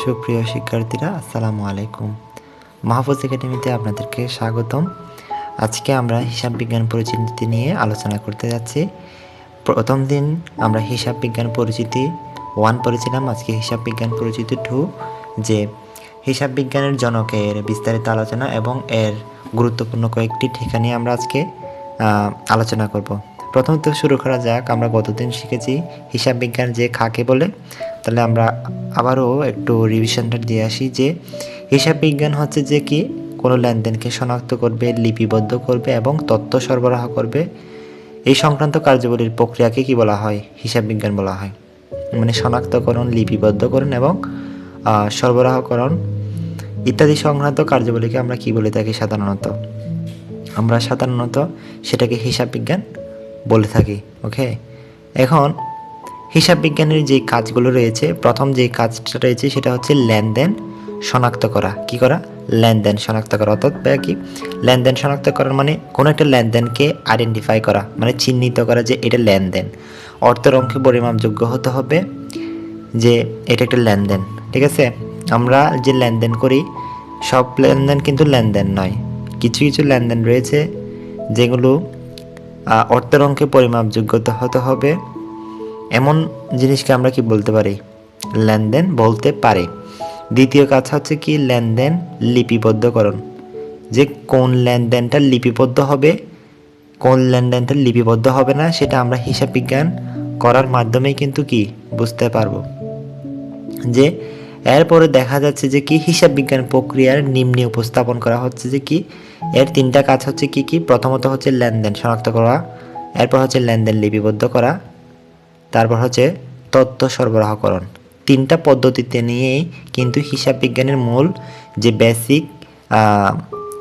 সুপ্রিয় শিক্ষার্থীরা, আসসালামু আলাইকুম। মাহফুজ একাডেমিতে আপনাদেরকে স্বাগতম। আজকে আমরা হিসাব বিজ্ঞান পরিচিতি নিয়ে আলোচনা করতে যাচ্ছি। প্রথম দিন আমরা হিসাব বিজ্ঞান পরিচিতি ওয়ান পড়েছিলাম, আজকে হিসাব বিজ্ঞান পরিচিতি টু, যে হিসাব বিজ্ঞানের জনকের বিস্তারিত আলোচনা এবং এর গুরুত্বপূর্ণ কয়েকটি ঠিকা নিয়ে আমরা আজকে আলোচনা করব। প্রথমত শুরু করা যাক, আমরা গতদিন শিখেছি হিসাব বিজ্ঞান যে কাকে বলে। তাহলে আমরা আবারও একটু রিভিশনটা দিয়ে আসি যে হিসাব বিজ্ঞান হচ্ছে যে কি? কোনো লেনদেনকে শনাক্ত করবে, লিপিবদ্ধ করবে এবং তথ্য সরবরাহ করবে। এই সংক্রান্ত কার্যাবলীর প্রক্রিয়াকে কি বলা হয়? হিসাব বিজ্ঞান বলা হয়। মানে শনাক্তকরণ, লিপিবদ্ধকরণ এবং সরবরাহকরণ ইত্যাদি সংক্রান্ত কার্যাবলীকে আমরা কি বলে থাকি সাধারণত? আমরা সাধারণত সেটাকে হিসাব বিজ্ঞান বলে থাকি ওকে এখন হিসাব বিজ্ঞানের যে কাজগুলো রয়েছে, প্রথম যে কাজটা রয়েছে সেটা হচ্ছে লেনদেন শনাক্ত করা। কি করা? লেনদেন শনাক্ত করা। অর্থাৎ কি? লেনদেন শনাক্ত করার মানে কোনো একটা লেনদেনকে আইডেন্টিফাই করা মানে চিহ্নিত করা যে এটা লেনদেন। অর্থের অঙ্কে পরিমাপযোগ্য হতে হবে যে এটা একটা লেনদেন, ঠিক আছে? আমরা যে লেনদেন করি, সব লেনদেন কিন্তু লেনদেন নয়। কিছু কিছু লেনদেন রয়েছে যেগুলো অর্থের অঙ্কে পরিমাপযোগ্যতা হতে হবে। এমন জিনিসকে আমরা কি বলতে পারি? লেনদেন বলতে পারি। দ্বিতীয় কাজ হচ্ছে কি? লেনদেন লিপিবদ্ধকরণ। যে কোন লেনদেনটা লিপিবদ্ধ হবে, কোন লেনদেনটা লিপিবদ্ধ হবে না, সেটা আমরা হিসাব বিজ্ঞান করার মাধ্যমেই কিন্তু কি? বুঝতে পারব। যে এরপরে দেখা যাচ্ছে যে কি হিসাব বিজ্ঞান প্রক্রিয়ার নিম্নে উপস্থাপন করা হচ্ছে যে কি, এর তিনটা কাজ হচ্ছে কি কি? প্রথমত হচ্ছে লেনদেন শনাক্ত করা, এরপর হচ্ছে লেনদেন লিপিবদ্ধ করা, তারপর হচ্ছে তথ্য সরবরাহকরণ। তিনটা পদ্ধতিতে নিয়েই কিন্তু হিসাব বিজ্ঞানের মূল যে বেসিক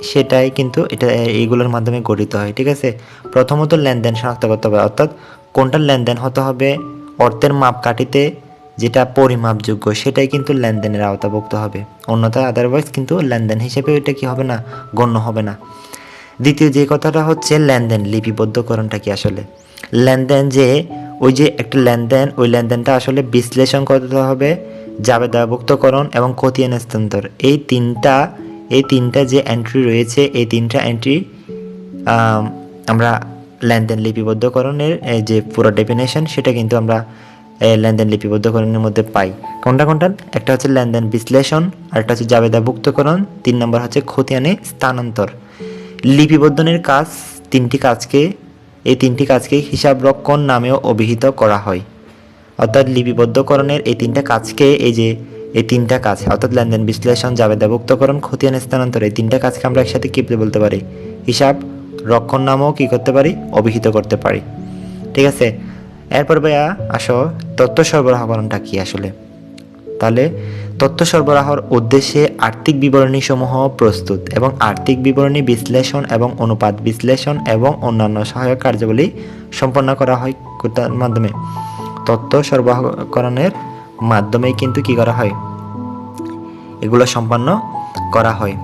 সেটাই কিন্তু এটা এইগুলোর মাধ্যমে গঠিত হয়, ঠিক আছে? প্রথমত লেনদেন শনাক্ত করতে হবে, অর্থাৎ কোনটা লেনদেন হতে হবে, অর্থের মাপকাঠিতে যেটা পরিমাপযোগ্য, সেটাই কিন্তু লেনদেনের আওতাভুক্ত হবে। অন্যথায় আদারওয়াইজ কিন্তু লেনদেন হিসেবে ওইটা কি হবে না, গণ্য হবে না। দ্বিতীয় যে কথাটা হচ্ছে লেনদেন, লিপিবদ্ধকরণটা কি আসলে? লেনদেন যে, ওই যে একটা লেনদেন, ওই লেনদেনটা আসলে বিশ্লেষণ করতে হবে, জাবেদাভুক্তকরণ এবং খতিয়ান স্থানান্তর। এই তিনটা এই তিনটা যে এন্ট্রি রয়েছে, এই তিনটা এন্ট্রি আমরা লেনদেন লিপিবদ্ধকরণের যে পুরো ডেফিনেশন সেটা কিন্তু আমরা লেনদেন লিপিবদ্ধকরণের মধ্যে পাই। কোনটা কোনটা? একটা হচ্ছে লেনদেন বিশ্লেষণ আর একটা হচ্ছে জাবেদাভুক্তকরণ, তিন নম্বর হচ্ছে খতিয়ানে স্থানান্তর। লিপিবদ্ধনের কাজ, তিনটি কাজকে, এই তিনটি কাজকে হিসাব রক্ষণ নামেও অভিহিত করা হয়। অর্থাৎ লিপিবদ্ধকরণের এই তিনটা কাজকে, এই যে, এই তিনটা কাজ, অর্থাৎ লেনদেন বিশ্লেষণ, জাবেদাভুক্তকরণ, খতিয়ান স্থানান্তর, এই তিনটা কাজকে আমরা একসাথে কি বলতে পারি? হিসাব রক্ষণ নামও কি করতে পারি? অভিহিত করতে পারি। ঠিক আছে? এরপর ভাইয়া, আসো। তথ্য সরবরাহকরণটা কি আসলে? তাহলে, তথ্য সরবরাহর উদ্দেশ্যে আর্থিক বিবরণী সমূহ প্রস্তুত এবং আর্থিক বিবরণী বিশ্লেষণ এবং অনুপাত বিশ্লেষণ এবং অন্যান্য সহায়ক কার্যাবলী সম্পন্ন করা হয় কোথার মাধ্যমে। তথ্য সরবরাহকরণের মাধ্যমে কিন্তু কি করা হয়? এগুলো সম্পন্ন করা হয়।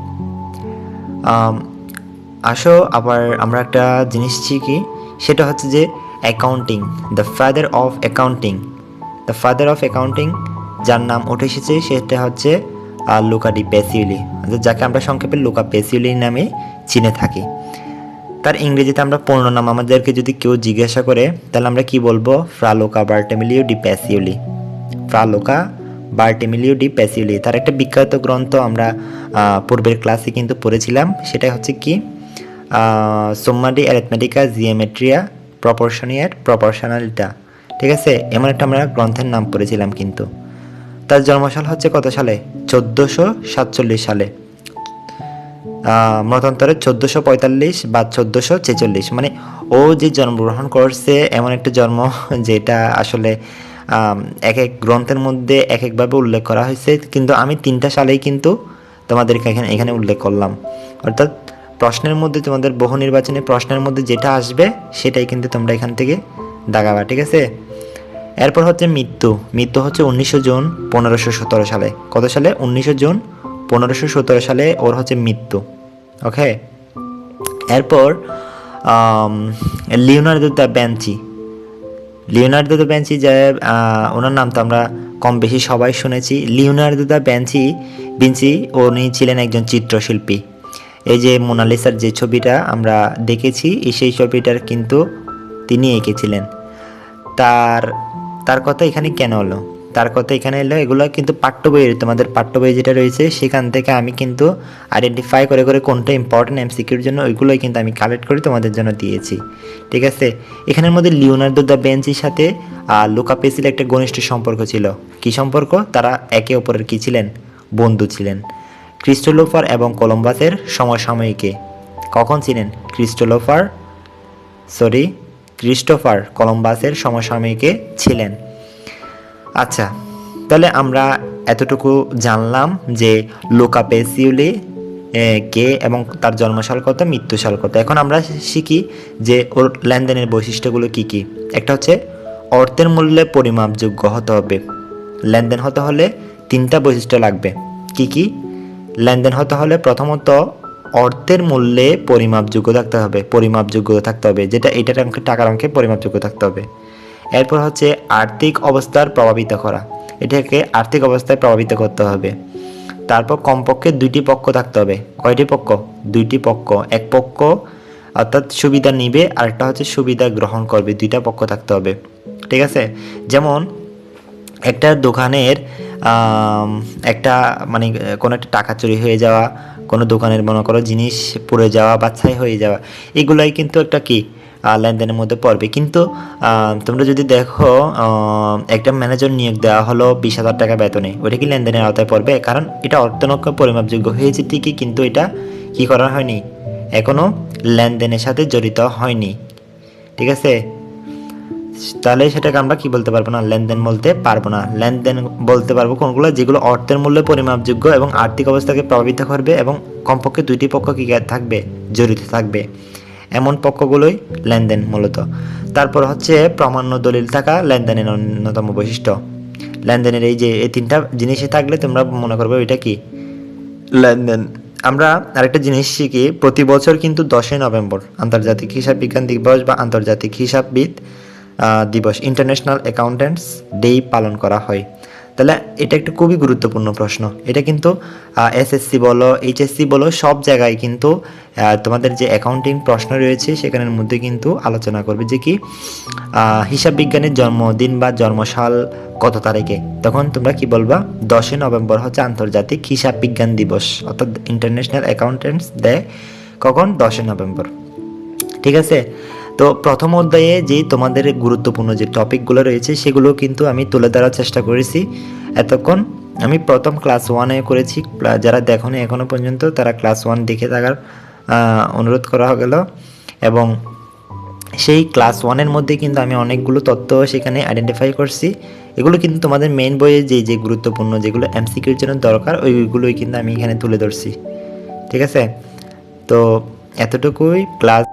আসো, আবার আমরা একটা জিনিস শিখি। সেটা হচ্ছে যে accounting the father of accounting the father of accounting যার নাম উঠে এসেছে, সেটা হচ্ছে লুকা ডি পেসিউলি যাকে আমরা সংক্ষেপে লুকা পেসিউলি নামে চিনে থাকি। তার ইংরেজিতে আমরা পূর্ণ নাম আমাদেরকে যদি কেউ জিজ্ঞাসা করে, তাহলে আমরা কি বলব? ফ্রালোকা বার্টেমিলিও ডি প্যাসিউলি ফ্রালোকা বার্টেমিলিও ডি প্যাসিউলি তার একটা বিখ্যাত গ্রন্থ আমরা পূর্বের ক্লাসে কিন্তু পড়েছিলাম। সেটা হচ্ছে কি? সোম্মাডি অ্যারিথমেটিকা জিওমেট্রিয়া প্রপোর্শনিয়ার প্রপোর্শনালিটা ঠিক আছে? এমন একটা আমরা গ্রন্থের নাম পড়েছিলাম কিন্তু। তার জন্মসাল হচ্ছে কত সালে? চোদ্দোশো সাতচল্লিশ সালে। মতান্তরে চোদ্দোশো পঁয়তাল্লিশ বা চোদ্দোশো ছেচল্লিশ। মানে ও যে জন্মগ্রহণ করছে, এমন একটা জন্ম যেটা আসলে এক এক গ্রন্থের মধ্যে এক একভাবে উল্লেখ করা হয়েছে। কিন্তু আমি তিনটা সালেই কিন্তু তোমাদেরকে এখানে এখানে উল্লেখ করলাম। অর্থাৎ প্রশ্নের মধ্যে তোমাদের বহু নির্বাচনী প্রশ্নের মধ্যে যেটা আসবে, সেটাই কিন্তু তোমরা এখান থেকে দাগাবা, ঠিক আছে? এরপর হচ্ছে মৃত্যু। মৃত্যু হচ্ছে উনিশশো জুন পনেরোশো সতেরো সালে। কত সালে? উনিশশো জুন পনেরোশো সতেরো সালে ওর হচ্ছে মৃত্যু। ওকে? এরপর Leonardo da Vinci Leonardo da Vinci যে ওনার নাম তো আমরা কম বেশি সবাই শুনেছি। লিওনার্দো দ্য ব্যাঞ্চি বিঞ্চি, উনি ছিলেন একজন চিত্রশিল্পী। এই যে মোনালিসার যে ছবিটা আমরা দেখেছি সেই ছবিটার কিন্তু তিনি এঁকেছিলেন। তার তার কথা এখানে কেন হলো তার কথা এখানে এলো, এগুলো কিন্তু পাঠ্য বইয়ের তোমাদের পাঠ্য বই যেটা রয়েছে, সেখান থেকে আমি কিন্তু আইডেন্টিফাই করে করে কোনটা ইম্পর্টেন্ট এমসিকিউর জন্য, ওইগুলোই কিন্তু আমি কালেক্ট করে তোমাদের জন্য দিয়েছি। ঠিক আছে? এখানের মধ্যে লিওনার্দো দ্য বেঞ্চির সাথে লুকা পেসির একটা ঘনিষ্ঠ সম্পর্ক ছিল। কি সম্পর্ক? তারা একে অপরের কি ছিলেন? বন্ধু ছিলেন। ক্রিস্টোলোফার এবং কলম্বাসের সমসাময়িকে। কখন ছিলেন ক্রিস্টোলোফার সরি, ক্রিস্টোফার কলম্বাসের সমসাময়িকে ছিলেন। আচ্ছা তাহলে আমরা এতটুকু জানলাম যে লোকা পেসিউলি কে এবং তার জন্মসাল কত, মৃত্যুসাল কত। এখন আমরা শিখি যে ওর লেনদেনের বৈশিষ্ট্যগুলো কি কি। একটা হচ্ছে, অর্থের মূল্যে পরিমাপযোগ্য হতে হবে। লেনদেন হতে হলে তিনটা বৈশিষ্ট্য লাগবে। কি কি? লেনদেন হতে হলে প্রথমত অর্থের মূল্যে পরিমাপযোগ্য থাকতে হবে পরিমাপযোগ্য থাকতে হবে, যেটা এটার অঙ্কে টাকার অঙ্কে পরিমাপযোগ্য থাকতে হবে। এরপর হচ্ছে আর্থিক অবস্থার প্রভাবিত করা, এটাকে আর্থিক অবস্থায় প্রভাবিত করতে হবে। তারপর কমপক্ষে দুইটি পক্ষ থাকতে হবে, কয়টি পক্ষ? দুইটি পক্ষ, এক পক্ষ অর্থাৎ সুবিধা নিবে, আরেকটা হচ্ছে সুবিধা গ্রহণ করবে, দুইটা পক্ষ থাকতে হবে। ঠিক আছে? যেমন একটা দোকানের একটা মানে কোনো একটা টাকা চুরি হয়ে যাওয়া, কোনো দোকানের মনে করো জিনিস পড়ে যাওয়া বা ছাই হয়ে যাওয়া, এগুলাই কিন্তু একটা কি লেনদেনের মধ্যে পড়বে। কিন্তু তোমরা যদি দেখো একটা ম্যানেজার নিয়োগ দেওয়া হলো বিশ হাজার টাকা বেতনে, ওটা কি লেনদেনের আওতায় পড়বে? কারণ এটা অর্থনক্ষ পরিমাপযোগ্য হয়েছে ঠিকই, কিন্তু এটা কি করা হয়নি? এখনও লেনদেনের সাথে জড়িত হয়নি। ঠিক আছে? তাহলে সেটাকে আমরা কি বলতে পারব না? লেনদেন বলতে পারব না। লেনদেন বলতে পারব কোনগুলো? যেগুলো অর্থের মূল্যে পরিমাপযোগ্য এবং আর্থিক অবস্থাকে প্রভাবিত করবে এবং কমপক্ষে দুইটি পক্ষ কি থাকবে? জড়িত থাকবে। এমন পক্ষগুলোই লেনদেন মূলত। তারপর হচ্ছে প্রামাণ্য দলিল থাকা লেনদেনের অন্যতম বৈশিষ্ট্য। লেনদেনের এই যে, এই তিনটা জিনিসই থাকলে তোমরা মনে করবে এটা কি? লেনদেন। আমরা আরেকটা জিনিস শিখি, প্রতি বছর কিন্তু দশই নভেম্বর আন্তর্জাতিক হিসাব বিজ্ঞান দিবস বা আন্তর্জাতিক হিসাববিদ দিবস। ইন্টারন্যাশনাল অ্যাকাউন্ট্যান্টস ডে পালন করা হয়। তাহলে এটা একটা খুবই গুরুত্বপূর্ণ প্রশ্ন। এটা কিন্তু এসএসসি বলো এইচএসসি বলো, সব জায়গায় কিন্তু তোমাদের যে অ্যাকাউন্টিং প্রশ্ন রয়েছে, সেখানের মধ্যে কিন্তু আলোচনা করবে যে কি হিসাব বিজ্ঞানের জন্মদিন বা জন্মসাল কত তারিখে? তখন তোমরা কি বলবা? দশই নভেম্বর হচ্ছে আন্তর্জাতিক হিসাব বিজ্ঞান দিবস, অর্থাৎ ইন্টারন্যাশনাল অ্যাকাউন্টেন্টস ডে কখন? দশই নভেম্বর। ঠিক আছে? তো প্রথম অধ্যায়ে যে তোমাদের গুরুত্বপূর্ণ যে টপিকগুলো রয়েছে, সেগুলো কিন্তু আমি তুলে ধরার চেষ্টা করেছি। এতক্ষণ আমি প্রথম ক্লাস ওয়ানে করেছি। যারা দেখোনি এখনও পর্যন্ত, তারা ক্লাস ওয়ান দেখে থাকার অনুরোধ করা গেল এবং সেই ক্লাস ওয়ানের মধ্যে কিন্তু আমি অনেকগুলো তথ্য সেখানে আইডেন্টিফাই করছি। এগুলো কিন্তু তোমাদের মেন বইয়ে যে যে গুরুত্বপূর্ণ যেগুলো এমসিকিউর জন্য দরকার, ওইগুলোই কিন্তু আমি এখানে তুলে ধরছি। ঠিক আছে? তো এতটুকুই, ক্লাস